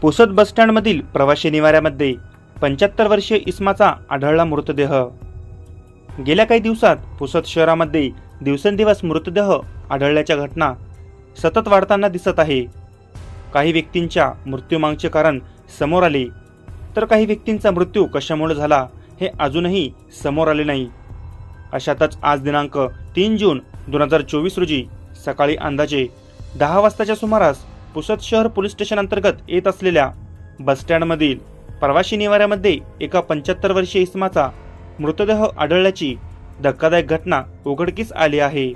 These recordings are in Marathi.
पुसद बसस्टँडमधील प्रवाशी निवाऱ्यामध्ये पंच्याहत्तर वर्षीय इस्माचा आढळला मृतदेह. गेल्या काही दिवसात पुसद शहरामध्ये दिवसेंदिवस मृतदेह आढळल्याच्या घटना सतत वाढताना दिसत आहे. काही व्यक्तींच्या मृत्यूमागचे कारण समोर आले. तर काही व्यक्तींचा मृत्यू कशामुळे झाला हे अजूनही समोर आले नाही. अशातच आज दिनांक तीन जून दोन हजार चोवीस रोजी सकाळी अंदाजे दहा वाजताच्या सुमारास पुसद शहर पोलीस स्टेशन अंतर्गत येत असलेल्या बसस्टँडमधील प्रवाशी निवाऱ्यामध्ये एका पंच्याहत्तर वर्षीय इसमाचा मृतदेह आढळल्याची धक्कादायक घटना उघडकीस आली आहे.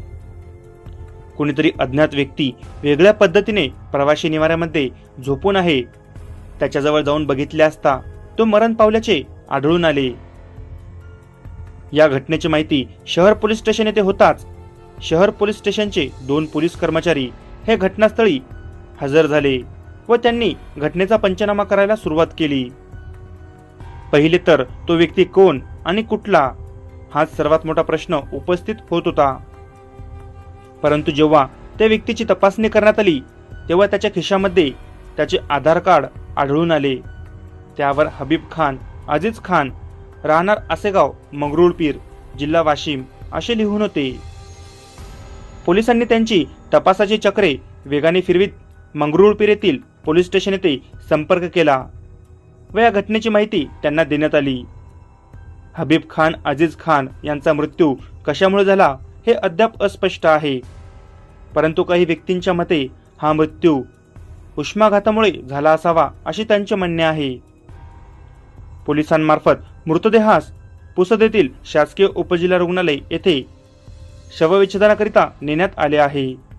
कुणीतरी अज्ञात व्यक्ती वेगळ्या पद्धतीने प्रवाशी निवाऱ्यामध्ये झोपून आहे. त्याच्याजवळ जाऊन बघितले असता तो मरण पावल्याचे आढळून आले. या घटनेची माहिती शहर पोलीस स्टेशन येथे होताच शहर पोलीस स्टेशनचे दोन पोलीस कर्मचारी हे घटनास्थळी हजर झाले व त्यांनी घटनेचा पंचनामा करायला सुरुवात केली. पहिले तर तो व्यक्ती कोण आणि कुठला हाच सर्वात मोठा प्रश्न उपस्थित होत होता. परंतु जेव्हा त्या व्यक्तीची तपासणी करण्यात आली तेव्हा त्याच्या खिशामध्ये त्याचे आधार कार्ड आढळून आले. त्यावर हबीब खान अजीज खान राहणार आसेगाव मंगरुळपीर जिल्हा वाशिम असे लिहून होते. पोलिसांनी त्यांची तपासाची चक्रे वेगाने फिरवीत मंगरुळपीर येथील पोलीस स्टेशन येथे संपर्क केला व या घटनेची माहिती त्यांना देण्यात आली. हबीब खान अजीज खान यांचा मृत्यू कशामुळे झाला हे अद्याप अस्पष्ट आहे. परंतु काही व्यक्तींच्या मते हा मृत्यू उष्माघातामुळे झाला असावा असे त्यांचे म्हणणे आहे. पोलिसांमार्फत मृतदेहास पुसद येथील शासकीय उपजिल्हा रुग्णालय येथे शवविच्छेदनाकरिता नेण्यात आले आहे.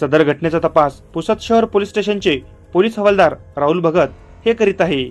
सदर घटनेचा तपास पुसद शहर पोलीस स्टेशनचे पोलीस हवालदार राहुल भगत हे करीत आहे.